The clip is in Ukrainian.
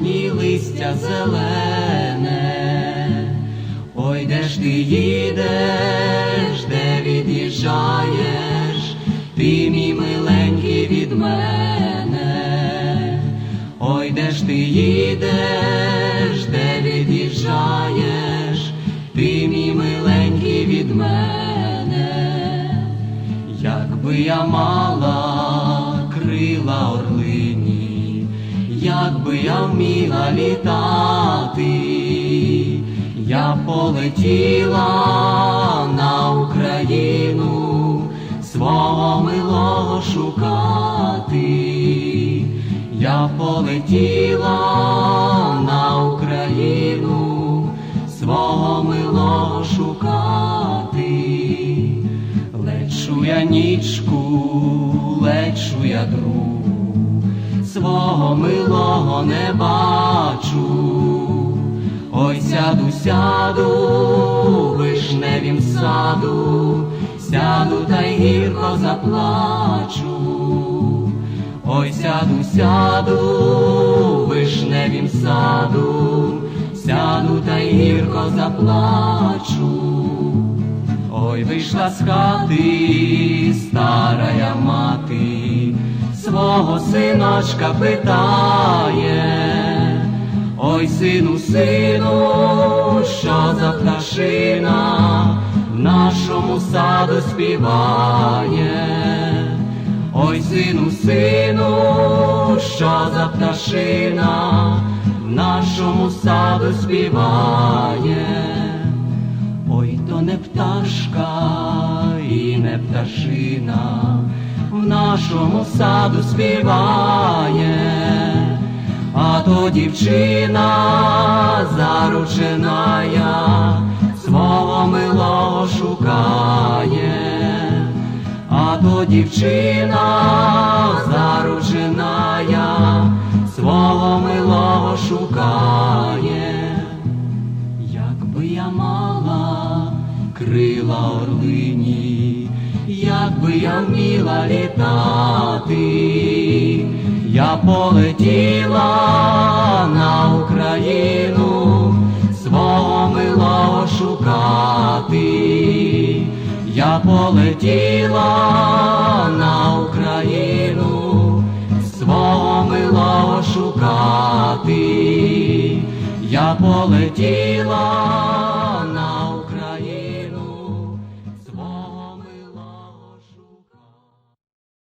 ні листя зелене. Ой, де ж ти їдеш, де від'їжджаєш, ти мій миленький від мене. Ой, де ж ти їдеш, де від'їжджаєш, ти мій миленький від мене. Якби я мала я вміла літати, я полетіла на Україну свого милого шукати, я полетіла на Україну свого милого шукати. Лечу я нічку, лечу я другу, свого милого не бачу. Ой, сяду, сяду, вишневім саду, сяду та й гірко заплачу. Ой, сяду, сяду, вишневім саду, сяду та й гірко заплачу. Ой, вийшла з хати свого синочка питає, ой, сину, сину, що за пташина в нашому саду співає. Ой, сину, сину, що за пташина в нашому саду співає. Ой, то не пташка і не пташина в нашому саду співає, а то дівчина зарученая свого милого шукає, а то дівчина зарученая свого милого шукає. Якби я мала крила орлині, якби я вміла літати, я полетіла на Україну свого милого шукати, я полетіла на Україну свого милого шукати, я полетіла